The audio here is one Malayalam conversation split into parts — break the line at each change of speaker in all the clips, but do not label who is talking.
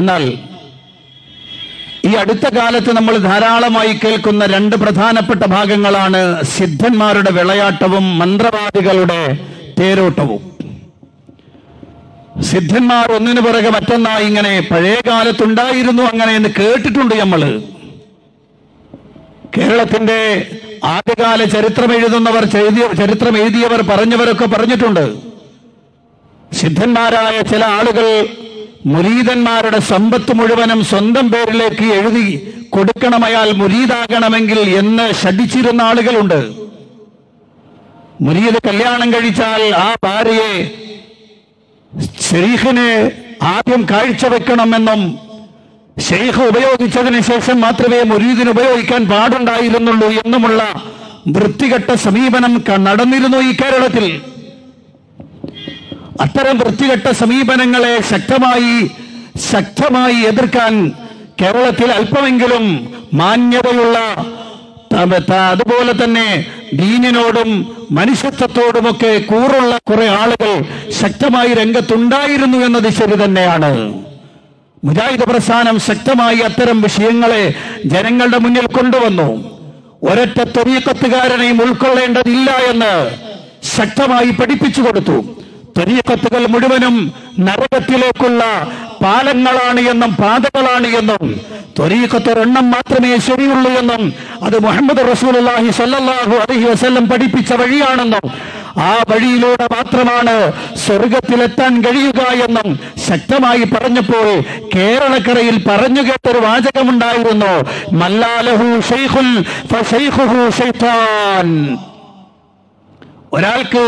എന്നാൽ ഈ അടുത്ത കാലത്ത് നമ്മൾ ധാരാളമായി കേൾക്കുന്ന രണ്ട് പ്രധാനപ്പെട്ട ഭാഗങ്ങളാണ് സിദ്ധന്മാരുടെ വിളയാട്ടവും മന്ത്രവാദികളുടെ തേരോട്ടവും. സിദ്ധന്മാർ ഒന്നിനു പിറകെ മറ്റൊന്നായി ഇങ്ങനെ പഴയ കാലത്തുണ്ടായിരുന്നു അങ്ങനെ എന്ന് കേട്ടിട്ടുണ്ട് നമ്മൾ. കേരളത്തിന്റെ ആദ്യകാല ചരിത്രം എഴുതുന്നവർ ചരിത്രം എഴുതിയവർ പറഞ്ഞവരൊക്കെ പറഞ്ഞിട്ടുണ്ട്. സിദ്ധന്മാരായ ചില ആളുകൾ മുരീതന്മാരുടെ സമ്പത്ത് മുഴുവനും സ്വന്തം പേരിലേക്ക് എഴുതി കൊടുക്കണമയാൽ മുരീതാകണമെങ്കിൽ എന്ന് ശഠിച്ചിരുന്ന ആളുകളുണ്ട്. മുരീത് കല്യാണം കഴിച്ചാൽ ആ ഭാര്യയെ ഷെയ്ഖിനെ ആദ്യം കാഴ്ചവെക്കണമെന്നും ഷെയ്ഖ് ഉപയോഗിച്ചതിന് ശേഷം മാത്രമേ മുരീദിന് ഉപയോഗിക്കാൻ പാടുണ്ടായിരുന്നുള്ളൂ എന്നുമുള്ള വൃത്തികെട്ട സമീപനം നടന്നിരുന്നു ഈ കേരളത്തിൽ. അത്തരം വൃത്തികെട്ട സമീപനങ്ങളെ ശക്തമായി ശക്തമായി എതിർക്കാൻ കേരളത്തിൽ അല്പമെങ്കിലും മാന്യതയുള്ള അതുപോലെ തന്നെ ദീനിനോടും മനുഷ്യത്വത്തോടുമൊക്കെ കൂറുള്ള കുറെ ആളുകൾ ശക്തമായി രംഗത്തുണ്ടായിരുന്നു എന്നത് ശരി തന്നെയാണ്. മുജാഹിദ് പ്രസ്ഥാനം ശക്തമായി അത്തരം വിഷയങ്ങളെ ജനങ്ങളുടെ മുന്നിൽ കൊണ്ടുവന്നു. ഒരൊറ്റ തൊഴിയക്കത്തുകാരനെയും ഉൾക്കൊള്ളേണ്ടതില്ല എന്ന് ശക്തമായി പഠിപ്പിച്ചു കൊടുത്തു. തൊരീക്കത്തുകൾ മുഴുവനും നരകത്തിലേക്കുള്ള പാലങ്ങളാണ് എന്നും പാതകളാണ് എന്നും ത്വരീക്കത്തൊരെണ്ണം മാത്രമേ ശരിയുള്ളൂ എന്നും അത് മുഹമ്മദ് റസൂലുള്ളാഹി സല്ലാഹു അലഹി വസ്ല്ലം പഠിപ്പിച്ച വഴിയാണെന്നും ആ വഴിയിലൂടെ മാത്രമാണ് സ്വർഗത്തിലെത്താൻ കഴിയുക എന്നും ശക്തമായി പറഞ്ഞപ്പോൾ കേരളക്കരയിൽ പറഞ്ഞു കേട്ടൊരു വാചകമുണ്ടായിരുന്നു മല്ലാലഹു ഷെയ്ഖുൽ ഒരാൾക്ക്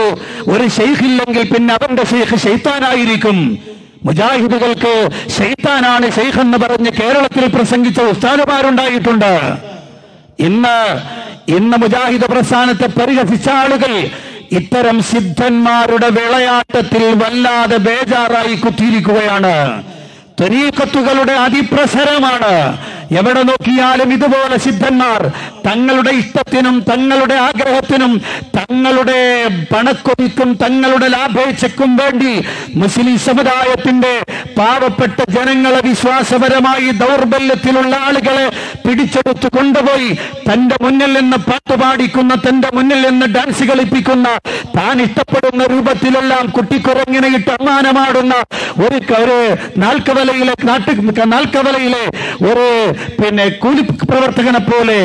ഒരു ഷെയ്ഖില്ലെങ്കിൽ പിന്നെ അവന്റെ ഷെയ്ഖ് ഷെയ്ത്താനായിരിക്കും മുജാഹിദുകൾക്ക് ഷെയ്ത്താനാണ് ഷെയ്ഖ് എന്ന് പറഞ്ഞ് കേരളത്തിൽ പ്രസംഗിച്ച ഉസ്താദുമാരുണ്ടായിട്ടുണ്ട്. ഇന്ന് ഇന്ന് മുജാഹിദ് പ്രസ്ഥാനത്തെ പരിഹസിച്ച ആളുകൾ ഇത്തരം സിദ്ധന്മാരുടെ വിളയാട്ടത്തിൽ വല്ലാതെ ബേജാറായി കുത്തിയിരിക്കുകയാണ്. ത്വരീക്കത്തുകളുടെ അതിപ്രസരമാണ്. എവിടെ നോക്കിയാലും ഇതുപോലെ സിദ്ധന്മാർ തങ്ങളുടെ ഇഷ്ടത്തിനും തങ്ങളുടെ ആഗ്രഹത്തിനും തങ്ങളുടെ പണക്കൊതിക്കും തങ്ങളുടെ ലാഭേച്ഛക്കും വേണ്ടി മുസ്ലിം സമുദായത്തിന്റെ പാവപ്പെട്ട ജനങ്ങളെ വിശ്വാസപരമായി ദൗർബല്യത്തിലുള്ള ആളുകളെ പിടിച്ചെടുത്തു കൊണ്ടുപോയി തന്റെ മുന്നിൽ നിന്ന് പാട്ട് പാടിക്കുന്ന തന്റെ മുന്നിൽ നിന്ന് ഡാൻസ് കളിപ്പിക്കുന്ന താൻ ഇഷ്ടപ്പെടുന്ന രൂപത്തിലെല്ലാം കുട്ടിക്കുറങ്ങിനെ ഇട്ട് അമ്മാനമാടുന്ന ഒരു ഒരു നാൽക്കവലയിലെ നാട്ടു നാൽക്കവലയിലെ ഒരു പിന്നെ കൂലി പ്രവർത്തകനെ പോലെ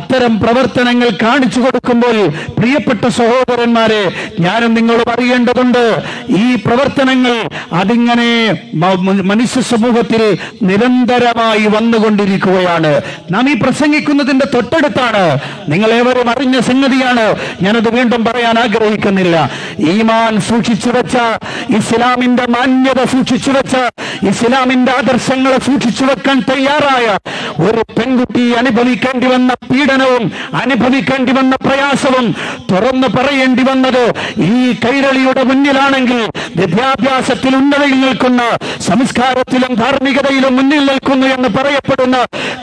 അത്തരം പ്രവർത്തനങ്ങൾ കാണിച്ചു കൊടുക്കുമ്പോൾ പ്രിയപ്പെട്ട സഹോദരന്മാരെ ഞാനും നിങ്ങളും അറിയേണ്ടതുണ്ട് ഈ പ്രവർത്തനങ്ങൾ അതിങ്ങനെ മനുഷ്യ സമൂഹത്തിൽ നിരന്തരമായി വന്നുകൊണ്ടിരിക്കുകയാണ്. നാം ഈ പ്രസംഗിക്കുന്നതിന്റെ തൊട്ടടുത്താണ്. നിങ്ങൾ ഏവരും അറിഞ്ഞ സംഗതിയാണ്. ഞാനത് വീണ്ടും പറയാൻ ആഗ്രഹിക്കുന്നില്ല. ഈമാൻ സൂക്ഷിച്ചു വെച്ച ഇസ്ലാമിന്റെ മാന്യത സൂക്ഷിച്ചു വെച്ച ഇസ്ലാമിന്റെ ആദർശങ്ങളെ സൂക്ഷിച്ചു വെക്കാൻ തയ്യാറായ ഒരു പെൺകുട്ടി അനുഭവിക്കേണ്ടി വന്ന പീഡനവും അനുഭവിക്കേണ്ടി വന്ന പ്രയാസവും തുറന്നു പറയേണ്ടി വന്നത് ഈ കൈരളിയുടെ മുന്നിലാണെങ്കിൽ വിദ്യാഭ്യാസത്തിൽ ഉന്നതയിൽ നിൽക്കുന്ന സംസ്കാരത്തിലും ധാർമ്മികതയിലും മുന്നിൽ നിൽക്കുന്നു എന്ന് പറയപ്പെടുന്ന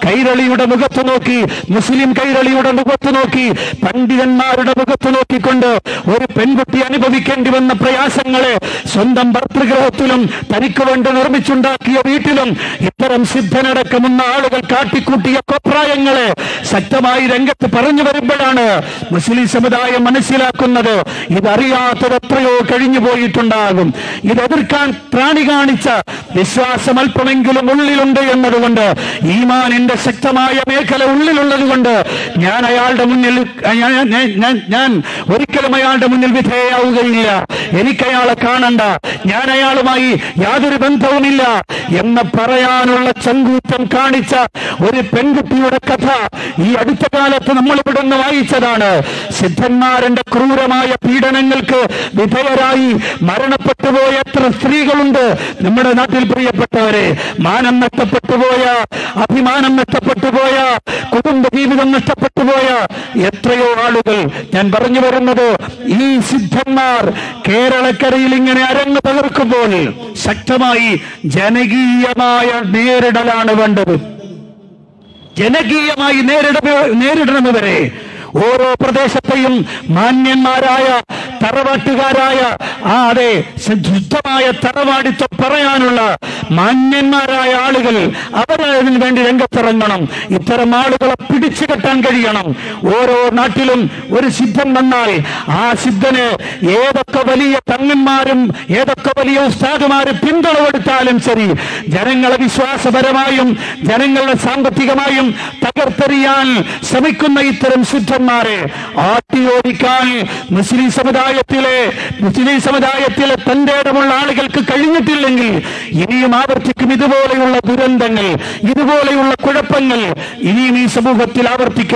കൈരളിയുടെ മുഖത്ത് നോക്കി മുസ്ലിം കൈരളിയുടെ മുഖത്ത് നോക്കി പണ്ഡിതന്മാരുടെ മുഖത്ത് നോക്കിക്കൊണ്ട് ഒരു പെൺകുട്ടി അനുഭവിക്കേണ്ടി വന്ന പ്രയാസങ്ങളെ സ്വന്തം ഭർത്തൃഗ്രഹത്തിലും തനിക്ക് വേണ്ടി നിർമ്മിച്ചുണ്ടാക്കിയ വീട്ടിലും ഇത്തരം സിദ്ധനടക്കമുള്ള ആളുകൾ കാട്ടിക്കൂട്ടിയ കൊപ്രായങ്ങളെ ശക്തമായി രംഗത്ത് പറഞ്ഞു വരുമ്പോഴാണ് മുസ്ലിം സമുദായം മനസ്സിലാക്കുന്നത് ഇതറിയാത്തത് എത്രയോ കഴിഞ്ഞു പോയിട്ടുണ്ടാകും. ഇത് എതിർക്കാൻ പ്രാണി കാണിച്ച വിശ്വാസം അല്പമെങ്കിലും ഉള്ളിലുണ്ട് എന്നതുകൊണ്ട് ഈമാനിന്റെ ശക്തമായ മേഖല ഉള്ളിലുള്ളത് കൊണ്ട് ഞാൻ അയാളുടെ മുന്നിൽ ഞാൻ ഒരിക്കലും അയാളുടെ മുന്നിൽ വിധേയാവുകയില്ല. എനിക്ക് അയാളെ കാണണ്ട. ഞാൻ അയാളുമായി യാതൊരു ബന്ധവുമില്ല എന്ന് പറയാനുള്ള ചങ്കൂറ്റം കാണിച്ച ഒരു പെൺകുട്ടിയുടെ കഥ ഈ അടുത്ത കാലത്ത് നമ്മൾ ഇവിടുന്ന് വായിച്ചതാണ്. സിദ്ധന്മാരന്റെ ക്രൂരമായ പീഡനങ്ങൾക്ക് വിധേയരായി മരണപ്പെട്ടുപോയ എത്ര സ്ത്രീകളുണ്ട് നമ്മുടെ നാട്ടിൽ പ്രിയപ്പെട്ടവരെ. മാനം നഷ്ടപ്പെട്ടു പോയ അഭിമാനം നഷ്ടപ്പെട്ടു പോയ കുടുംബ ജീവിതം നഷ്ടപ്പെട്ടു പോയ എത്രയോ ആളുകൾ ഞാൻ പറഞ്ഞു വരുന്നത് ഈ സിദ്ധന്മാർ കേരളക്കരയിൽ ഇങ്ങനെ അരങ്ങ് തകർക്കുമ്പോൾ ശക്തമായി ജനകീയമായ നേരിടലാണ് വേണ്ടത്. ജനകീയമായി നേരിട നേരിടണമവരെ ഓരോ പ്രദേശത്തെയും മാന്യന്മാരായ തറവാട്ടുകാരായ ആ അതെ ശുദ്ധമായ തറവാടിത്വം പറയാനുള്ള മാന്യന്മാരായ ആളുകൾ അവരതിനു വേണ്ടി രംഗത്തിറങ്ങണം. ഇത്തരം ആളുകളെ പിടിച്ചു കെട്ടാൻ കഴിയണം. ഓരോ നാട്ടിലും ഒരു സിദ്ധൻ വന്നാൽ ആ സിദ്ധന് ഏതൊക്കെ വലിയ തങ്ങന്മാരും ഏതൊക്കെ വലിയ ഉസ്താദുമാരും പിന്തുണ കൊടുത്താലും ശരി ജനങ്ങളെ വിശ്വാസപരമായും ജനങ്ങളുടെ സാമ്പത്തികമായും തകർത്തെറിയാൻ ശ്രമിക്കുന്ന ഇത്തരം സിദ്ധന്മാരെ ആട്ടിയോടിക്കാൻ മുസ്ലിം സമുദായത്തിലെ മുസ്ലിം സമുദായത്തിലെ തന്റെ ഇടമുള്ള ആളുകൾക്ക് കഴിഞ്ഞിട്ടില്ലെങ്കിൽ ഇനിയും ആവർത്തിക്കും ഇതുപോലെയുള്ള ദുരന്തങ്ങൾ ഇതുപോലെയുള്ള കുഴപ്പങ്ങൾ ഇനിയും ഈ സമൂഹത്തിൽ ആവർത്തിക്കും.